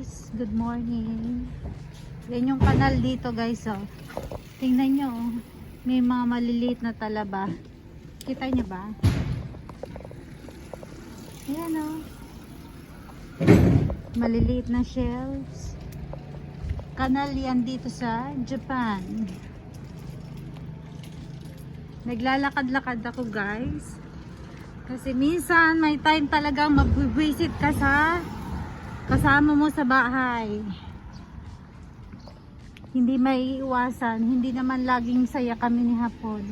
guys, good morning. Yan yung kanal dito guys oh. Tingnan nyo oh. May mga maliliit na talaba. Kita nyo ba? Ayan oh. Maliliit na shells. Kanal yan dito sa Japan. Naglalakad-lakad ako guys. Kasi minsan may time talagang mabwisit ka sa kasama mo sa bahay. Hindi may iwasan. Hindi naman laging saya kami ni Hapon.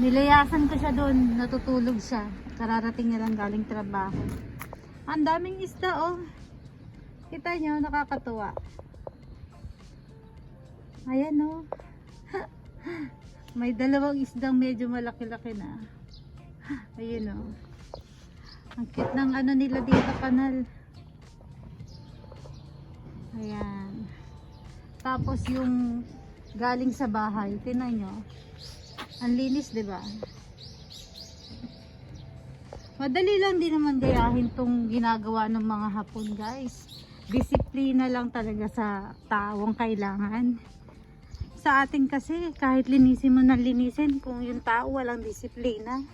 Nilayasan ko siya doon. Natutulog siya. Kararating niya lang galing trabaho. Ang daming isda oh. Kita nyo, nakakatuwa. Ayan oh. May dalawang isdang medyo malaki-laki na. Ayun oh. Ang cute ng ano nila dito kanal. Ayan. Tapos yung galing sa bahay, tinan nyo. Ang linis, ba? Madali lang din naman gayahin tong ginagawa ng mga hapon, guys. Disiplina lang talaga sa taong kailangan. Sa atin kasi, kahit linisin mo na linisin, kung yung tao walang disiplina,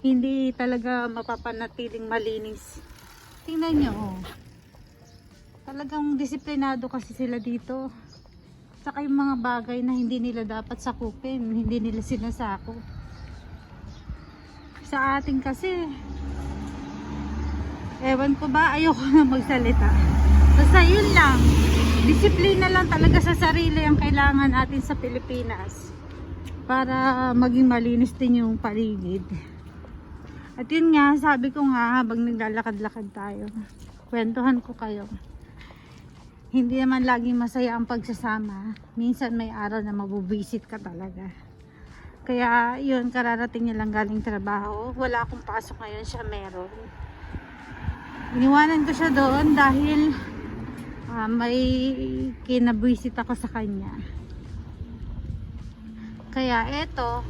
hindi talaga mapapanatiling malinis. Tingnan nyo, oh. Talagang disiplinado kasi sila dito. Saka yung mga bagay na hindi nila dapat sakupin, hindi nila sinasako. Sa atin kasi, ewan ko ba, ayoko na magsalita. Basta yun lang, disiplina lang talaga sa sarili ang kailangan natin sa Pilipinas para maging malinis din yung paligid. At yun nga, sabi ko nga habang naglalakad-lakad tayo, kwentuhan ko kayo. Hindi naman laging masaya ang pagsasama. Minsan may araw na mabubisit ka talaga. Kaya yun, kararating niya lang galing trabaho. Wala akong pasok ngayon, siya meron. Iniwanan ko siya doon dahil ah, may kinabuisit ako sa kanya. Kaya eto,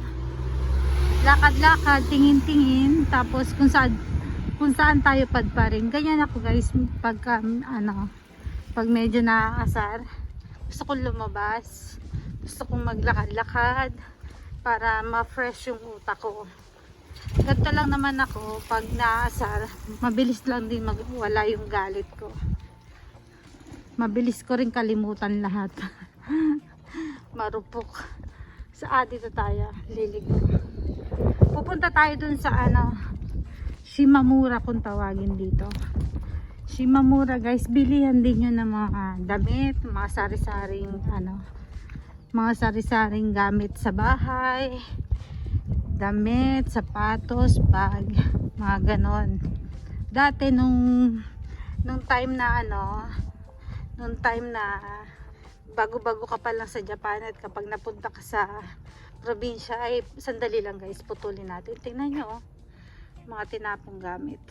lakad-lakad, tingin-tingin, tapos kung saan kung saan tayo padparin. Ganyan ako guys, pagka ano, pag medyo naaasar, gusto kong lumabas, gusto kong maglakad-lakad para ma-fresh yung utak ko. Ganito lang naman ako, pag naaasar, mabilis lang din magwala yung galit ko. Mabilis ko rin kalimutan lahat. Marupok. Sa dito tayo, liligo. Pupunta tayo dun sa ano, Shimamura kung tawagin dito. Shimamura guys, bilihan din yun ng mga damit, mga sari-saring ano, mga sari-saring gamit sa bahay, damit, sapatos, bag, mga ganon. Dati nung nung time na ano, nung time na bago-bago ka pa lang sa Japan at kapag napunta ka sa probinsya ay sandali lang guys, putulin natin. Tingnan nyo oh, mga tinapong gamit.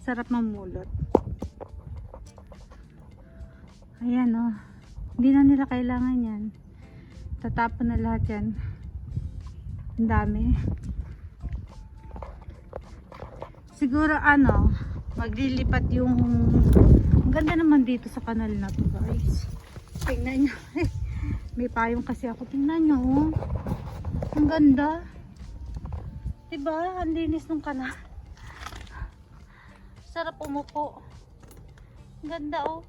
Sarap mamulot. Ayan oh. Hindi na nila kailangan yan. Tatapon na lahat yan. Ang dami. Siguro ano, maglilipat yung ang ganda naman dito sa kanal na to guys. Tingnan nyo. May payong kasi ako. Tingnan nyo. oh. Ang ganda. Diba? Ang linis ng kanal. Sarap umupo. Ang ganda oh.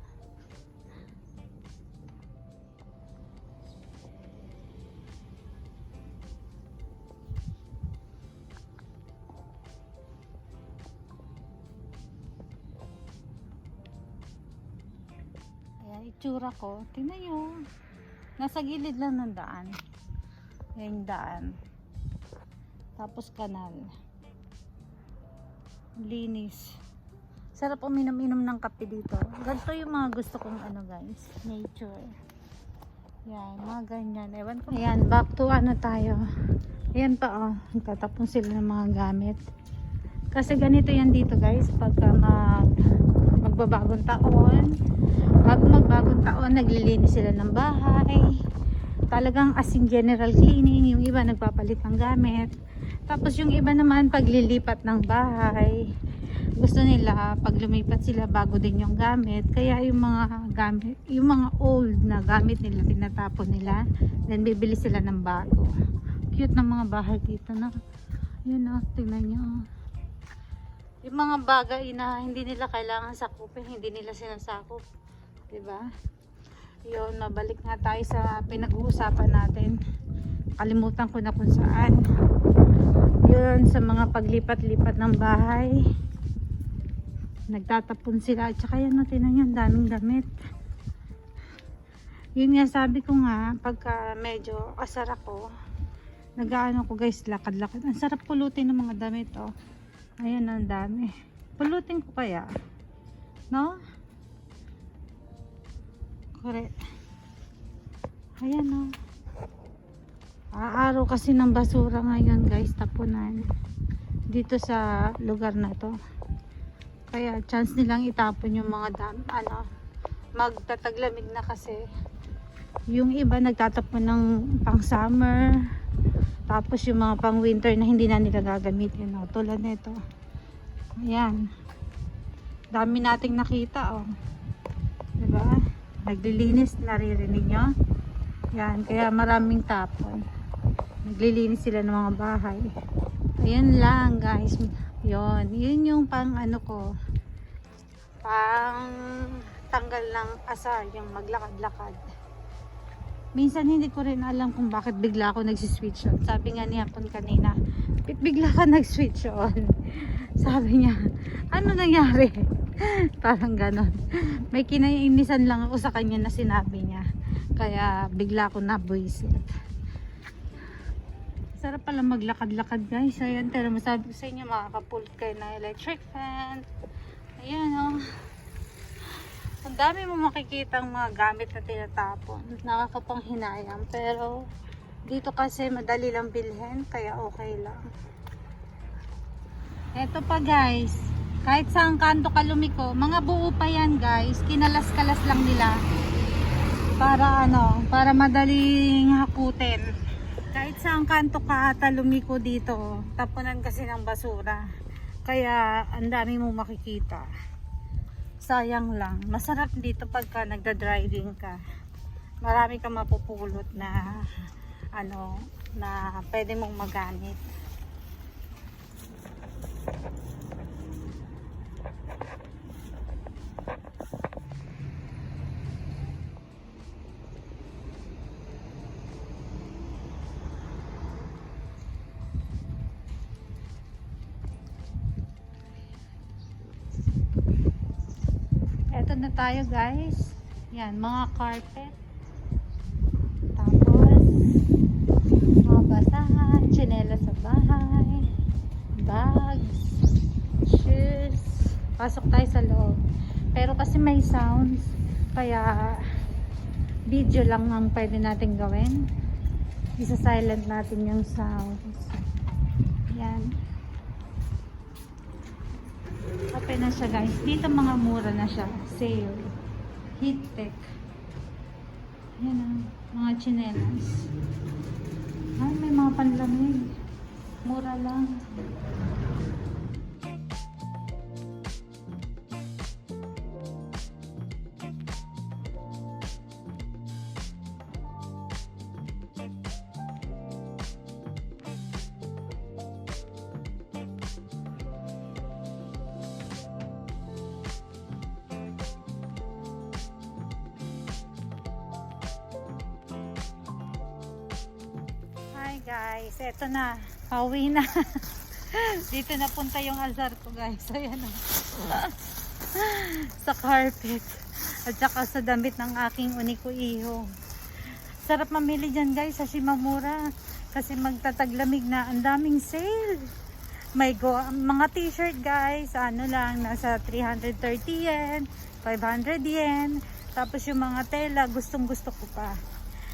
Ayan, itsura ko. Tingnan nyo. Nasa gilid lang ng daan. Yan daan. Tapos kanal. Linis. Sarap uminom-inom ng kape dito. Ganito yung mga gusto kong ano guys. Nature. Yan, mga ganyan. Ewan ko. Ayan, back to ano tayo. Ayan pa oh. Tatapon sila ng mga gamit. Kasi ganito yan dito guys. Pagka mag, magbabagong taon. Bago magbagong taon, naglilinis sila ng bahay. Talagang as in general cleaning. Yung iba nagpapalit ng gamit. Tapos yung iba naman paglilipat ng bahay. Gusto nila pag lumipat sila bago din yung gamit kaya yung mga gamit yung mga old na gamit nila tinatapon nila then bibili sila ng bago cute ng mga bahay dito na yun o tingnan nyo oh. yung mga bagay na hindi nila kailangan sakupin hindi nila sinasakop diba? Yun mabalik nga tayo sa pinag-uusapan natin. Kalimutan ko na kung saan. Yun sa mga paglipat-lipat ng bahay. Nagtatapon sila. At saka yan natin yan daming damit. Yun nga sabi ko nga pagka medyo asar ako nagaano ko guys lakad-lakad. Ang sarap pulutin ng mga damit oh. Ayan ang dami. Pulutin ko kaya? No correct ayan oh Aaraw kasi ng basura ngayon guys, tapunan. Dito sa lugar na to. Kaya chance nilang itapon yung mga dam, ano, magtataglamig na kasi. Yung iba nagtatapon ng pang summer. Tapos yung mga pang winter na hindi na nila gagamitin. No? Tulad nito. Ayan. Dami nating nakita oh. Naglilinis, naririnig nyo? Yan, kaya maraming tapon. Naglilinis sila ng mga bahay. Ayan lang guys. Yon, yun yung pang ano ko. Pang tanggal ng asa, yung maglakad-lakad. Minsan hindi ko rin alam kung bakit bigla ako nagsiswitch on. Sabi nga ni Hapon kanina, "Bit bigla ka nag-switch on?" Sabi niya, ano nangyari? Parang ganon. May kinainisan lang ako sa kanya na sinabi niya. Kaya bigla ako nabuisit. Sarap pala maglakad-lakad guys. Ayan, pero masabi ko sa inyo, makakapulot kayo ng electric fan. Ayan oh. Ang dami mo makikita mga gamit na tinatapon. Nakakapanghinayang. Pero dito kasi madali lang bilhin. Kaya okay lang. Eto pa guys. Kahit saan kanto ka lumiko, mga buo pa yan guys. Kinalas-kalas lang nila. Para ano, para madaling hakutin. Kahit saan kanto ka talumiko dito tapunan kasi ng basura. Kaya ang dami mo makikita. Sayang lang. Masarap dito pagka nagda-driving ka. Marami kang mapupulot na ano na pwede mong magamit Eto na tayo guys. Yan, mga carpet. Tapos, mga basahan, chinela sa bahay, bags, shoes. Pasok tayo sa loob. Pero kasi may sounds, kaya video lang ang pwede natin gawin. Isa-silent natin yung sounds. Yan. Open na siya guys. Dito mga mura na siya. Sale. Heat tech. Yan ang mga chinelas. Ay, may mga panlamig. Mura lang. Guys, eto na. Pauwi na. Dito na punta yung azar ko guys. Ayan o. sa carpet. At saka sa damit ng aking uniko iho. Sarap mamili dyan guys sa Shimamura. Kasi magtataglamig na. Ang daming sale. May go, mga t-shirt guys. Ano lang, nasa 330 yen. 500 yen. Tapos yung mga tela, gustong gusto ko pa.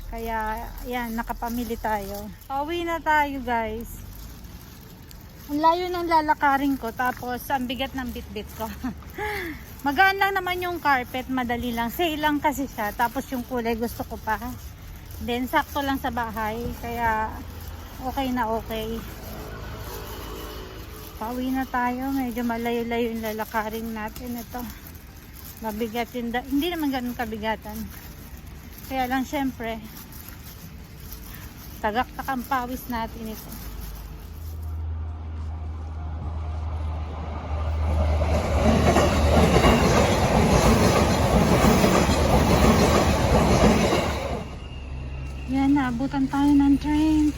Kaya, yan, nakapamili tayo. Pauwi na tayo, guys. Ang layo ng lalakarin ko, tapos ang bigat ng bitbit ko. Magaan lang naman yung carpet, madali lang. Sale lang kasi siya, tapos yung kulay gusto ko pa. Then, sakto lang sa bahay, kaya okay na okay. Pauwi na tayo. Medyo malayo-layo yung lalakarin natin. Ito. Mabigat yun. da- Hindi naman ganun kabigatan. Kaya lang syempre, tagaktak ang pawis natin ito. Yan, naabutan tayo ng train.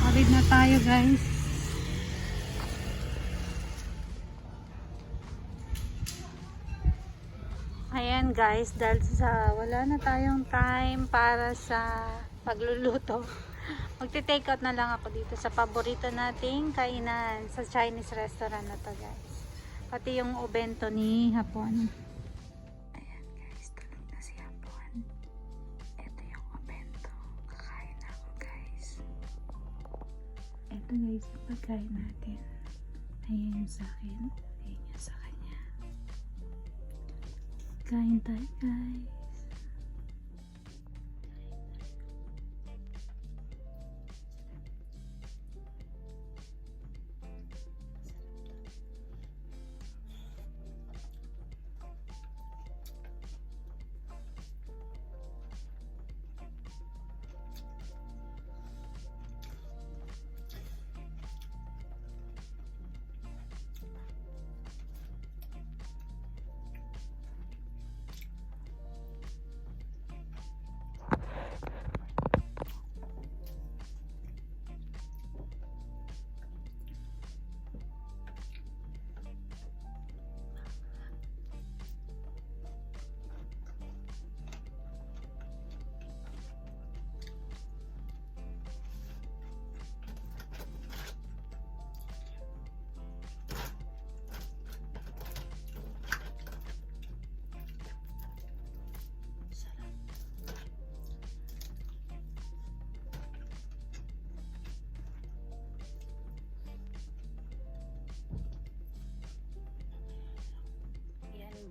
Kapit na tayo guys. Guys, dahil sa wala na tayong time para sa pagluluto. Magte-take out na lang ako dito sa paborito nating kainan sa Chinese restaurant na to guys. Pati yung obento ni Hapon. Ayan guys, tulog na si Hapon. Ito yung obento. Kakain guys. Ito guys, yung pagkain natin. Ayan yung sa akin. Ayan yung sa kanya. Kain tayo guys.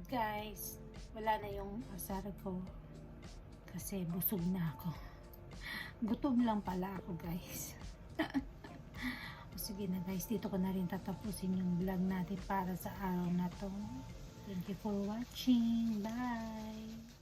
Guys, wala na yung asar ko kasi busog na ako. Gutom lang pala ako guys. o sige na guys, dito ko na rin tatapusin yung vlog natin para sa araw na to. Thank you for watching. Bye!